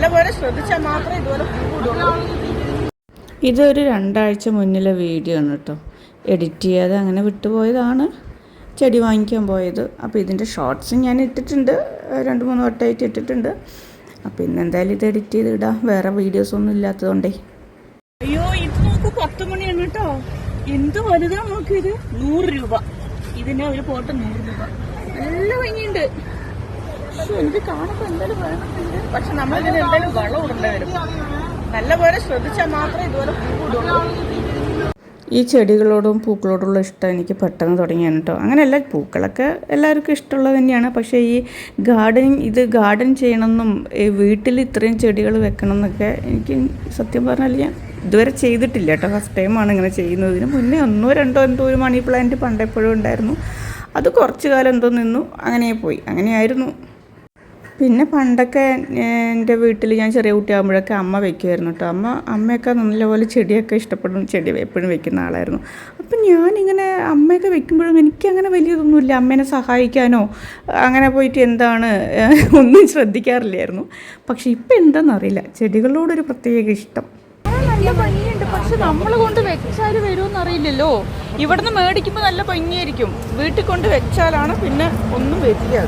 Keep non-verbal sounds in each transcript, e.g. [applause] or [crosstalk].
നല്ലപോലെ ശ്രദ്ധിച്ചാൽ മാത്രമേ ഇതുപോലെ ഇതൊരു രണ്ടാഴ്ച മുന്നിലെ വീഡിയോ ആണ് കേട്ടോ. എഡിറ്റ് ചെയ്യാതെ അങ്ങനെ വിട്ടുപോയതാണ്. ചെടി വാങ്ങിക്കാൻ പോയത്. അപ്പോൾ ഇതിന്റെ ഷോർട്സും ഞാൻ ഇട്ടിട്ടുണ്ട്. രണ്ട് മൂന്ന് വട്ടമായിട്ട് ഇട്ടിട്ടുണ്ട്. അപ്പോൾ ഇന്ന് എന്തായാലും ഇത് എഡിറ്റ് ചെയ്ത് ഇടാം. വേറെ വീഡിയോസ് ഒന്നും ഇല്ലാത്തതുകൊണ്ടേ. അയ്യോ ഇത് നോക്കൂ പത്ത് മണിയാണ് കേട്ടോ. എന്ത് വലുതാ നോക്കിയത് ഇത്? നൂറ് രൂപ. ഇതിന് ഒരു പോട്ട് നൂറ് രൂപ. നല്ല ഭംഗിയുണ്ട്. എനിക്ക് കാണുമ്പോൾ എന്തായാലും വേണമെന്നുണ്ട് പക്ഷെ നമ്മൾ ഇതിന് എന്തായാലും വെള്ളം ഇടേണ്ടി വരും. നല്ലപോലെ ശ്രദ്ധിച്ചാൽ മാത്രമേ ഇതുപോലെ ഈ ചെടികളോടും പൂക്കളോടുള്ള ഇഷ്ടം എനിക്ക് പെട്ടെന്ന് തുടങ്ങിയാണ് കേട്ടോ. അങ്ങനെയല്ല പൂക്കളൊക്കെ എല്ലാവർക്കും ഇഷ്ടമുള്ളത് തന്നെയാണ്. പക്ഷേ ഈ ഗാർഡനിങ് ഇത് ഗാർഡൻ ചെയ്യണമെന്നും ഈ വീട്ടിൽ ഇത്രയും ചെടികൾ വെക്കണം എന്നൊക്കെ എനിക്ക് സത്യം പറഞ്ഞാൽ ഞാൻ ഇതുവരെ ചെയ്തിട്ടില്ല കേട്ടോ. ഫസ്റ്റ് ടൈമാണ് ഇങ്ങനെ ചെയ്യുന്നതിന് മുന്നേ ഒന്നോ രണ്ടോ എന്തോ ഒരു മണി പ്ലാന്റ് പണ്ടെപ്പോഴും ഉണ്ടായിരുന്നു. അത് കുറച്ച് കാലം എന്തോ നിന്നു. അങ്ങനെ പോയി. അങ്ങനെയായിരുന്നു. പിന്നെ പണ്ടൊക്കെ എന്റെ വീട്ടിൽ ഞാൻ ചെറിയ കുട്ടിയാകുമ്പോഴൊക്കെ അമ്മ വെക്കുമായിരുന്നു കേട്ടോ അമ്മ അമ്മയൊക്കെ നല്ലപോലെ ചെടിയൊക്കെ ഇഷ്ടപ്പെടും ചെടി എപ്പോഴും വെക്കുന്ന ആളായിരുന്നു. അപ്പം ഞാനിങ്ങനെ അമ്മയൊക്കെ വെക്കുമ്പോഴും എനിക്കങ്ങനെ വലിയതൊന്നുമില്ല. അമ്മേനെ സഹായിക്കാനോ അങ്ങനെ പോയിട്ട് എന്താണ് ഒന്നും ശ്രദ്ധിക്കാറില്ലായിരുന്നു. പക്ഷേ ഇപ്പം എന്താണെന്നറിയില്ല ചെടികളോടൊരു പ്രത്യേക ഇഷ്ടം. നല്ല ഭംഗിയുണ്ട്. പക്ഷെ നമ്മൾ കൊണ്ട് വെച്ചാൽ വരുമെന്ന് അറിയില്ലല്ലോ. ഇവിടുന്ന് മേടിക്കുമ്പോൾ നല്ല ഭംഗിയായിരിക്കും. വീട്ടിൽ കൊണ്ട് വെച്ചാലാണ് പിന്നെ ഒന്നും വരില്ല.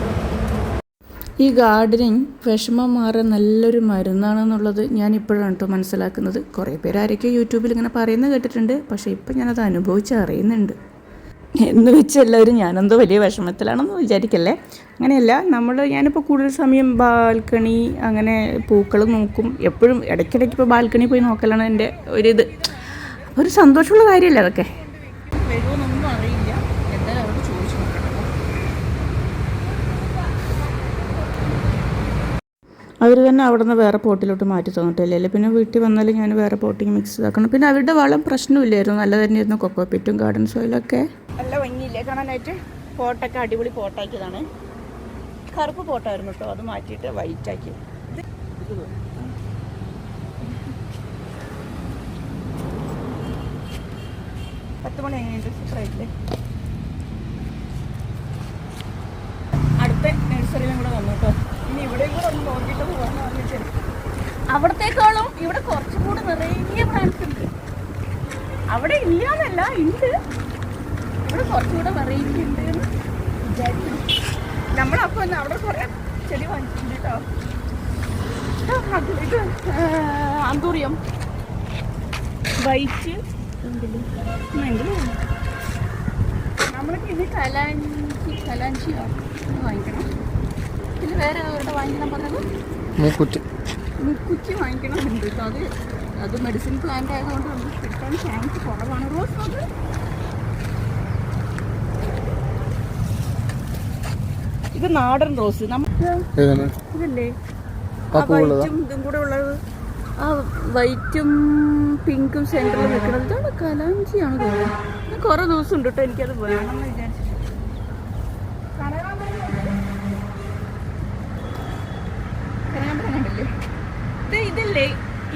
ഈ ഗാർഡനിങ് വിഷമം മാറാൻ നല്ലൊരു മരുന്നാണെന്നുള്ളത് ഞാൻ ഇപ്പോഴാണ് കേട്ടോ മനസ്സിലാക്കുന്നത്. കുറേ പേര് ആരൊക്കെയോ യൂട്യൂബിൽ ഇങ്ങനെ പറയുന്നത് കേട്ടിട്ടുണ്ട്. പക്ഷേ ഇപ്പം ഞാനത് അനുഭവിച്ച് അറിയുന്നുണ്ട്. എന്ന് വെച്ച് എല്ലാവരും ഞാനെന്തോ വലിയ വിഷമത്തിലാണെന്ന് വിചാരിക്കല്ലേ? അങ്ങനെയല്ല നമ്മൾ ഞാനിപ്പോൾ കൂടുതൽ സമയം ബാൽക്കണി അങ്ങനെ പൂക്കൾ നോക്കും. എപ്പോഴും ഇടയ്ക്കിടയ്ക്ക് ഇപ്പോൾ ബാൽക്കണി പോയി നോക്കലാണ് എന്റെ ഒരിത്. ഒരു സന്തോഷമുള്ള കാര്യമല്ലേ അതൊക്കെ? അറിയില്ല എന്തായാലും അവരോട് ചോദിച്ചു നോക്കണം അവർ തന്നെ അവിടെ നിന്ന് വേറെ പോട്ടിലോട്ട് മാറ്റി തന്നിട്ടില്ല അല്ലേ? പിന്നെ വീട്ടിൽ വന്നാലും ഞാൻ വേറെ പോട്ടിങ് മിക്സ് ഇതാക്കണം. പിന്നെ അവരുടെ വളം പ്രശ്നമില്ലായിരുന്നു. നല്ല തന്നെയായിരുന്നു. കൊക്കോപ്പിറ്റും ഗാർഡൻ സോയിലൊക്കെ നല്ല ഭംഗിയില്ലേ? കാണാനായിട്ട് പോട്ടൊക്കെ അടിപൊളി പോട്ടാക്കിയതാണ്. കറുപ്പ് പോട്ടായിരുന്നു കേട്ടോ അത് മാറ്റിയിട്ട് വൈറ്റ് ആക്കി. പത്ത് മണി എങ്ങനെയുണ്ട് അടുത്ത നഴ്സറിയിലും കൂടെ വന്നു കേട്ടോ ഇനി ഇവിടെയും കൂടെ ഒന്ന് നോക്കിയിട്ട് അവിടത്തേക്കാളും ഇവിടെ കുറച്ചും കൂടെ നിറയെ പ്ലാന്റ്സ് ഉണ്ട്. അവിടെ ഇല്ലാന്നല്ല ഉണ്ട്. ഇവിടെ കുറച്ചുകൂടെ വെറൈറ്റി ഉണ്ട് എന്ന് അവിടെ കുറെ ചെടി വാങ്ങിച്ചിട്ടുണ്ട് കേട്ടോ അന്തൂറിയം. വൈറ്റ്. നമ്മൾക്ക് ഇത് കലാഞ്ചി കലാഞ്ചിയോ വാങ്ങിക്കണം. പിന്നെ വേറെ അവരുടെ വാങ്ങിക്കണം പറഞ്ഞത്? മുക്കുറ്റി വാങ്ങിക്കണമെന്നുണ്ട് കേട്ടോ അത് അത് മെഡിസിൻ പ്ലാന്റ് ആയതുകൊണ്ട് നമുക്ക് കിട്ടാൻ ചാൻസ് കുറവാണ്. റോസ് അത്? ഇത് നാടൻ റോസ്. നമുക്ക് ഏതാണ്? ഇതല്ലേ? ഇതും കൂടെ ഉള്ളത്. ആ വൈറ്റും പിങ്കും സെന്ററിൽ നിൽക്കുന്നത് ഇതാണ് കലാഞ്ചിയാണ് തോന്നുന്നത് കുറേ ദിവസം ഉണ്ട് കേട്ടോ എനിക്കത് വേണമെന്ന് വിചാരിച്ചിട്ട് കനകാമ്പരം കണ്ടില്ലേ ഇത് ഇതല്ലേ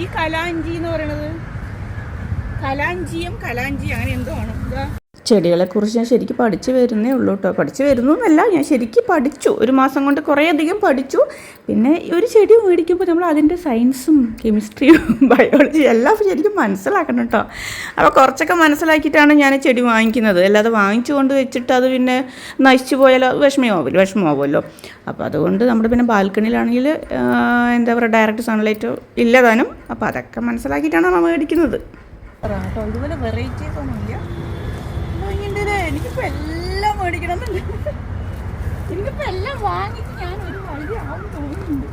ഈ കലാഞ്ചി എന്ന് പറയണത്? കലാഞ്ചിയും കലാഞ്ചി അങ്ങനെ എന്തോ ആണ്. ഇതാ. ചെടികളെക്കുറിച്ച് ഞാൻ ശരിക്കും പഠിച്ചു വരുന്നേ ഉള്ളൂ കേട്ടോ പഠിച്ചു വരുന്നു എന്നല്ല ഞാൻ ശരിക്കും പഠിച്ചു. ഒരു മാസം കൊണ്ട് കുറേയധികം പഠിച്ചു. പിന്നെ ഒരു ചെടി മേടിക്കുമ്പോൾ നമ്മൾ അതിന്റെ സയൻസും കെമിസ്ട്രിയും [laughs] ബയോളജി എല്ലാം ശരിക്കും മനസ്സിലാക്കണം കേട്ടോ അപ്പോൾ കുറച്ചൊക്കെ മനസ്സിലാക്കിയിട്ടാണ് ഞാൻ ചെടി വാങ്ങിക്കുന്നത്. അല്ലാതെ വാങ്ങിച്ചു കൊണ്ട് വെച്ചിട്ട് അത് പിന്നെ നശിച്ചു പോയാലോ? വിഷമമാവില്ല വിഷമമാവുമല്ലോ അപ്പോൾ അതുകൊണ്ട് നമ്മുടെ പിന്നെ ബാൽക്കണിയിലാണെങ്കിൽ എന്താ പറയുക ഡയറക്റ്റ് സൺലൈറ്റ് ഇല്ലതാനും അപ്പോൾ അതൊക്കെ മനസ്സിലാക്കിയിട്ടാണ് നമ്മൾ മേടിക്കുന്നത്. അതുപോലെ വെറൈറ്റീസ് ഒന്നുമില്ല. ഭംഗിയുണ്ടല്ലേ എല്ലാം മേടിക്കണം എനിക്കിപ്പോ എല്ലാം വാങ്ങിച്ച് ഞാൻ ഒരു വഴി ആവും തോന്നുന്നുണ്ട്.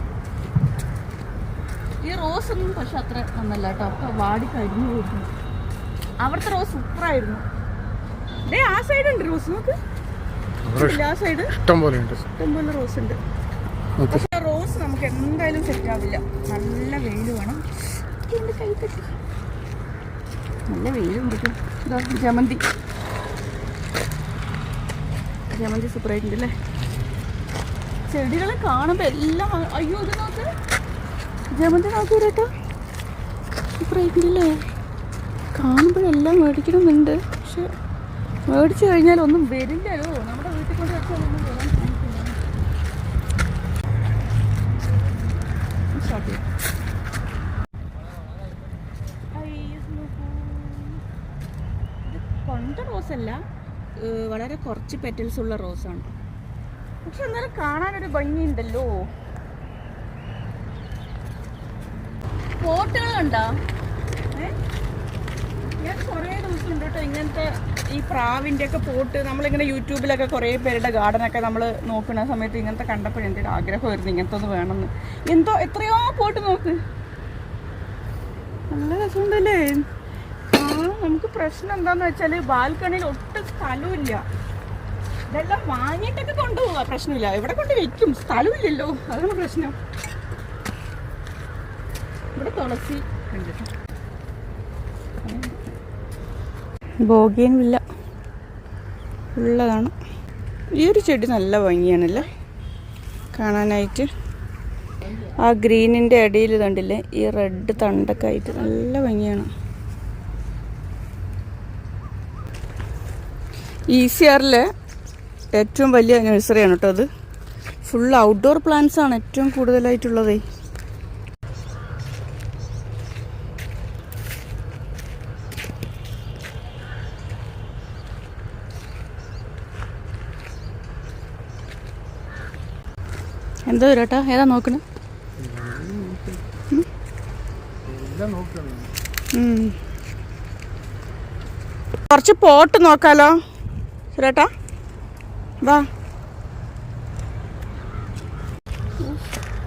ഈ റോസ് ഒന്നും പക്ഷെ അത്ര നന്നല്ല കേട്ടോ. അപ്പോൾ വാടി കരിഞ്ഞു പോയിരുന്നു. അവിടുത്തെ റോസ് സൂപ്പറായിരുന്നു. ഡേ ആ സൈഡ് ഉണ്ട് റോസ് നോക്ക്. ആ സൈഡ് ഇഷ്ടം പോലെ ഉണ്ട്. ഇഷ്ടംപോലെ റോസ് ഉണ്ട്. പക്ഷെ റോസ് നമുക്ക് എന്തായാലും സെറ്റ് ആവില്ല. നല്ല വെയിൽ വേണം. കൈ പറ്റി നല്ല വെയിലുണ്ട്. ട്ടോ. ഇതാ ജമന്തി. മതി സൂപ്പറായിട്ടുണ്ട് അല്ലേ ചെടികളെ കാണുമ്പോൾ എല്ലാം അയ്യോ ഇത് നോക്ക്. ജമന്തി നോക്കി കേട്ടോ സൂപ്പറായിട്ടില്ലേ കാണുമ്പോഴെല്ലാം മേടിക്കണമെന്നുണ്ട്. പക്ഷെ മേടിച്ചു കഴിഞ്ഞാൽ ഒന്നും വരില്ലല്ലോ നമ്മുടെ വീട്ടിൽ കൊണ്ട് വെച്ചാലൊന്നും വരാൻ സാധിക്കില്ല പണ്ട് വളരെ കുറച്ച് പെറ്റൽസ് ഉള്ള റോസാണ് പക്ഷെ എന്നാലും കാണാനൊരു ഭംഗിയുണ്ടല്ലോ. പോട്ടുകൾ കണ്ടോ? ഞാൻ കുറേ ദിവസം ഉണ്ട് കേട്ടോ ഇങ്ങനത്തെ ഈ പ്രാവിന്റെ ഒക്കെ പോട്ട്. നമ്മളിങ്ങനെ യൂട്യൂബിലൊക്കെ കുറേ പേരുടെ ഗാർഡനൊക്കെ നമ്മൾ നോക്കുന്ന സമയത്ത് ഇങ്ങനത്തെ കണ്ടപ്പോഴും എന്റെ ഒരു ആഗ്രഹമായിരുന്നു ഇങ്ങനത്തെ ഒന്ന് വേണമെന്ന്. എന്തോ എത്രയോ പോട്ട് നോക്ക്. നല്ല രസമുണ്ടല്ലേ? നമുക്ക് പ്രശ്നം എന്താന്ന് വെച്ചാൽ ബാൽക്കണിയിൽ ഒട്ടും സ്ഥലമില്ല. ഇതെല്ലാം വാങ്ങിയിട്ടൊക്കെ കൊണ്ടുപോവുക പ്രശ്നമില്ല. എവിടെ കൊണ്ട് വെക്കും? സ്ഥലമില്ലല്ലോ. അതാണ് പ്രശ്നം. ഇവിടെ തുളസി ബോഗിയൻ വില്ല. ഉള്ളതാണ്. ഈ ഒരു ചെടി നല്ല ഭംഗിയാണല്ലേ? കാണാനായിട്ട്. ആ ഗ്രീനിന്റെ അടിയിൽ കണ്ടില്ലേ? ഈ റെഡ് തണ്ടൊക്കെ ആയിട്ട് നല്ല ഭംഗിയാണ്. ഇ സി ആറിലെ ഏറ്റവും വലിയ നഴ്സറിയാണ് കേട്ടോ അത്. ഫുൾ ഔട്ട്ഡോർ പ്ലാന്റ്സ് ആണ് ഏറ്റവും കൂടുതലായിട്ടുള്ളതേ. എന്തോ ചേട്ടാ ഏതാ നോക്കണം? കുറച്ച് പോട്ട് നോക്കാലോ. സുരേട്ടാ വാ.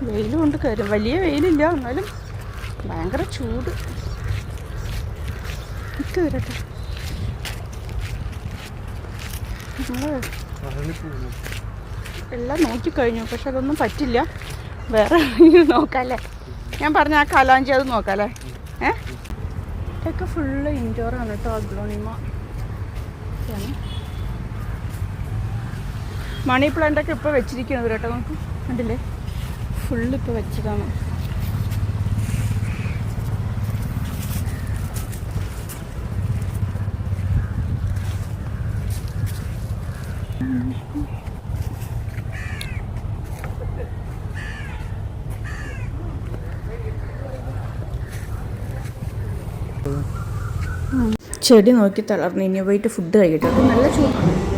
വെയിൽ കൊണ്ട് കയറും വലിയ വെയിലില്ല എന്നാലും ഭയങ്കര ചൂട്. നിക്ക് വരട്ടെ എല്ലാം നോക്കിക്കഴിഞ്ഞു പക്ഷെ അതൊന്നും പറ്റില്ല. വേറെ നോക്കാല്ലേ? ഞാൻ പറഞ്ഞ ആ കലാഞ്ചി അത് നോക്കാല്ലേ? ഏ? ഇതൊക്കെ ഫുള്ള് ഇൻഡോറാണ് കേട്ടോ അഗ്ലോണിമ. മണി പ്ലാന്റ് ഒക്കെ ഇപ്പോൾ വെച്ചിരിക്കുന്നത് കേട്ടോ നമുക്ക്. കണ്ടില്ലേ? ഫുള്ള് ഇപ്പോൾ വെച്ചതാണ്. ചെടി നോക്കി തളർന്ന് ഇനി പോയിട്ട് ഫുഡ് കഴിക്കട്ടെ. നല്ല ചൂടാണ്.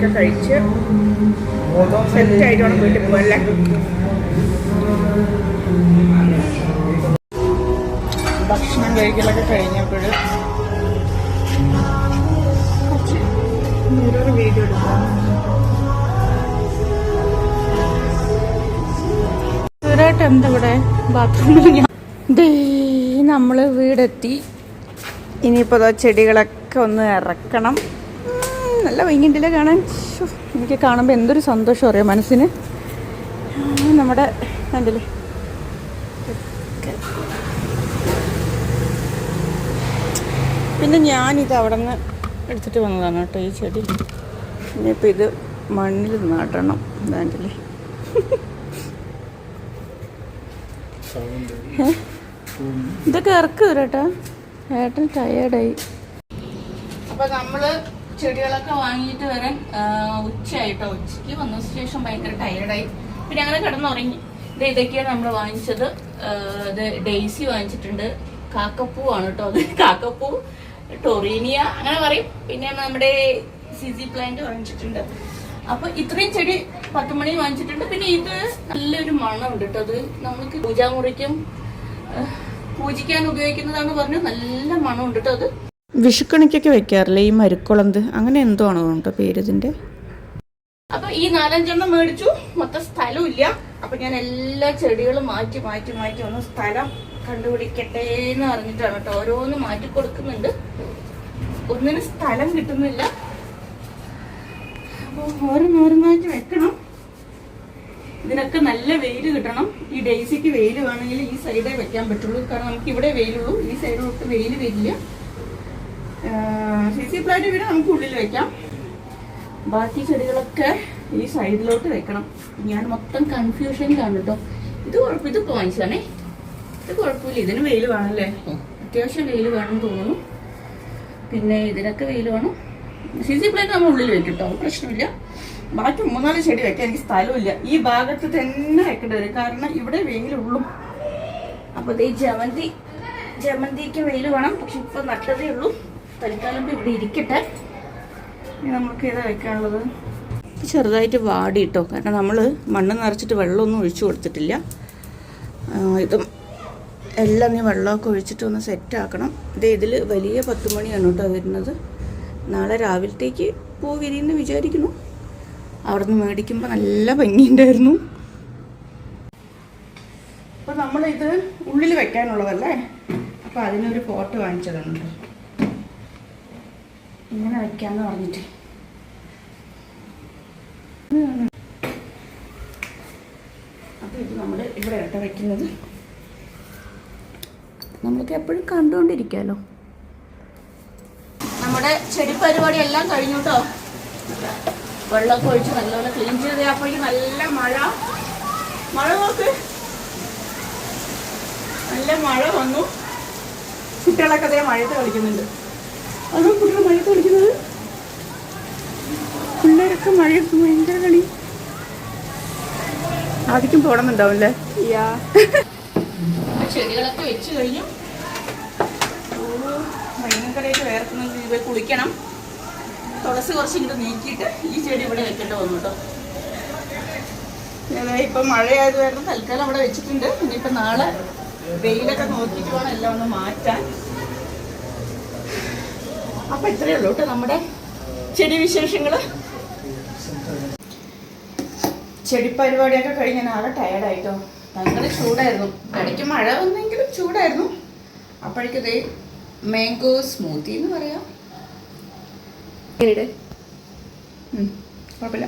ബിരിയാണിയൊക്കെ കഴിച്ച് സെറ്റായിട്ട് വീട്ടിൽ പോകല്ലേ ഭക്ഷണം കഴിക്കലൊക്കെ കഴിഞ്ഞപ്പോൾ മിറർ വീഡിയോ എടുക്കാം. ഇവിടെ? ബാത്റൂമിൽ ദേ നമ്മൾ വീടെത്തി. ഇനിയിപ്പോൾ ചെടികളൊക്കെ ഒന്ന് ഇറക്കണം. നല്ല വൈകിണ്ടില്ല കാണാൻ? എനിക്ക് കാണുമ്പോൾ എന്തൊരു സന്തോഷം അറിയാം മനസ്സിന്? നമ്മുടെ കണ്ടില്ലേ? പിന്നെ ഞാനിത് അവിടെ നിന്ന് എടുത്തിട്ട് വന്നതാണ് കേട്ടോ ഈ ചെടി. ഇനിയിപ്പോൾ ഇത് മണ്ണിൽ നടണം ഇതാണ്ടില്ലേ ഇതൊക്കെ ഇറക്കുക ചേട്ടാ ഏട്ടൻ ടയേർഡായി അപ്പം നമ്മൾ ചെടികളൊക്കെ വാങ്ങിയിട്ട് വരാൻ ഉച്ചയായിട്ടോ. ഉച്ചയ്ക്ക് വന്ന ശേഷം ഭയങ്കര ടയർഡായി പിന്നെ അങ്ങനെ കിടന്നുറങ്ങി. ഇത് ഇതൊക്കെയാണ് നമ്മൾ വാങ്ങിച്ചത്. ഇത് ഡെയ്സി വാങ്ങിച്ചിട്ടുണ്ട്. കാക്കപ്പൂ ആണ് കേട്ടോ അത്. [laughs] കാക്കപ്പൂ ടൊറീനിയ അങ്ങനെ പറയും. പിന്നെ നമ്മുടെ സിസി പ്ലാന്റ് വാങ്ങിച്ചിട്ടുണ്ട്. അപ്പൊ ഇത്രയും ചെടി പത്ത് മണി വാങ്ങിച്ചിട്ടുണ്ട്. പിന്നെ ഇത് നല്ലൊരു മണമുണ്ട് കേട്ടോ അത്. നമുക്ക് പൂജാമുറിക്കും പൂജിക്കാൻ ഉപയോഗിക്കുന്നതാണ് പറഞ്ഞു നല്ല മണമുണ്ട് കേട്ടോ അത്. വിഷുക്കണിക്കൊക്കെ വെക്കാറില്ലേ? ഈ മരുക്കുളന്ത്. അങ്ങനെ എന്തോ ആണോ കേട്ടോ പേര് ഇതിന്റെ അപ്പൊ ഈ നാലഞ്ചെണ്ണം മേടിച്ചു. മൊത്തം സ്ഥലവും ഇല്ല അപ്പൊ ഞാൻ എല്ലാ ചെടികളും മാറ്റി മാറ്റി മാറ്റി ഒന്ന് സ്ഥലം കണ്ടുപിടിക്കട്ടെ എന്ന് പറഞ്ഞിട്ടാണ് കേട്ടോ. ഓരോന്ന് മാറ്റി കൊടുക്കുന്നുണ്ട്. ഒന്നിന് സ്ഥലം കിട്ടുന്നില്ല. ഓരോന്നോരോന്നായിട്ട് വെക്കണം. ഇതിനൊക്കെ നല്ല വെയിൽ കിട്ടണം. ഈ ഡേസിക്ക് വെയിൽ വേണമെങ്കിൽ ഈ സൈഡേ വെക്കാൻ പറ്റുള്ളൂ. കാരണം നമുക്ക് ഇവിടെ വെയിലുള്ളൂ. ഈ സൈഡിലോട്ട് വെയിൽ വരില്ല. സി സി പ്ലാന്റ് വീട് നമുക്ക് ഉള്ളിൽ വെക്കാം. ബാക്കി ചെടികളൊക്കെ ഈ സൈഡിലോട്ട് വെക്കണം. ഞാൻ മൊത്തം കൺഫ്യൂഷനിലാണ് കേട്ടോ ഇത് കുഴപ്പം ഇത് വാങ്ങിച്ചാണേ ഇത് കുഴപ്പമില്ല. ഇതിന് വെയിൽ വേണമല്ലേ അത്യാവശ്യം വെയിൽ വേണം തോന്നുന്നു. പിന്നെ ഇതിനൊക്കെ വെയിൽ വേണം. സി സി പ്ലേറ്റ് നമ്മൾ ഉള്ളിൽ വെക്കും കേട്ടോ പ്രശ്നമില്ല. ബാക്കി മൂന്നാൽ ചെടി വെക്കാൻ എനിക്ക് സ്ഥലമില്ല. ഈ ഭാഗത്ത് തന്നെ വെക്കേണ്ടി വരും. കാരണം ഇവിടെ വെയിലുള്ളൂ അപ്പോൾ ഈ ജമന്തി ജമന്തിക്ക് വെയിൽ വേണം. പക്ഷെ ഇപ്പം നട്ടതേ ഉള്ളൂ. തൽക്കാലം ഇവിടെ ഇരിക്കട്ടെ. ഇനി നമുക്ക് ഇതാ വെക്കാനുള്ളത്? ചെറുതായിട്ട് വാടി കേട്ടോ കാരണം നമ്മൾ മണ്ണ് നിറച്ചിട്ട് വെള്ളമൊന്നും ഒഴിച്ചു കൊടുത്തിട്ടില്ല. ഇതും എല്ലാം നീ വെള്ളമൊക്കെ ഒഴിച്ചിട്ട് ഒന്ന് സെറ്റ് ആക്കണം. ഇത് ഇതിൽ വലിയ പത്ത് മണിയാണ് കേട്ടോ വരുന്നത്. നാളെ രാവിലത്തേക്ക് പൂ വിരിയെന്ന് വിചാരിക്കുന്നു. അവിടെ നിന്ന് മേടിക്കുമ്പോൾ നല്ല ഭംഗിയുണ്ടായിരുന്നു. അപ്പോൾ നമ്മളിത് ഉള്ളിൽ വെക്കാനുള്ളതല്ലേ? അപ്പോൾ അതിനൊരു പോട്ട് വാങ്ങിച്ചതാണ് ഇങ്ങനെ വെക്കാന്ന് പറഞ്ഞിട്ട്. അപ്പോൾ ഇത് നമ്മൾ ഇവിടെ ഇട്ട വെക്കുന്നത്. നമ്മൾക്ക് എപ്പോഴും കണ്ടുകൊണ്ടിരിക്കാമല്ലോ നമ്മുടെ ചെടി പരിപാടി എല്ലാം കഴിഞ്ഞു കേട്ടോ വെള്ളമൊക്കെ ഒഴിച്ച് നല്ലപോലെ ക്ലീൻ ചെയ്ത് അപ്പോഴേക്കും നല്ല മഴ. മഴ നോക്ക്. നല്ല മഴ വന്നു. കുട്ടികളൊക്കെ അതേ മഴയത്ത് കളിക്കുന്നുണ്ട്. അതോ കുട്ടികൾ മഴയത്ത് കളിക്കുന്നത്? പിള്ളേരൊക്കെ മഴയത്ത് ഭയങ്കര കളി. ആദ്യം പോടുന്നുണ്ടാവില്ലേ ചെടികളൊക്കെ വെച്ച് കഴിഞ്ഞു. ഓ, ഭയങ്കരമായിട്ട് വേർക്കുന്നുണ്ട് ഇത് കുളിക്കണം. തുളസി കുറച്ച് ഇങ്ങോട്ട് നീക്കിയിട്ട് ഈ ചെടി ഇവിടെ വെക്കേണ്ടി വന്നു കേട്ടോ ഞാൻ ഇപ്പം മഴയായത് കാരണം തൽക്കാലം അവിടെ വെച്ചിട്ടുണ്ട്. ഇനിയിപ്പൊ നാളെ വെയിലൊക്കെ നോക്കിയിട്ട് വേണം എല്ലാം ഒന്ന് മാറ്റാൻ. അപ്പം ഇത്രയേ ഉള്ളൂ കേട്ടോ നമ്മുടെ ചെടി വിശേഷങ്ങൾ ചെടി പരിപാടിയൊക്കെ കഴിഞ്ഞ് ഞാൻ ആകെ ടയർഡായിട്ടോ ഭയങ്കര ചൂടായിരുന്നു. ഇടയ്ക്ക് മഴ വന്നെങ്കിലും ചൂടായിരുന്നു. അപ്പോഴേക്കിത് മാംഗോ സ്മൂത്തി എന്ന് പറയാം. കുഴപ്പമില്ല.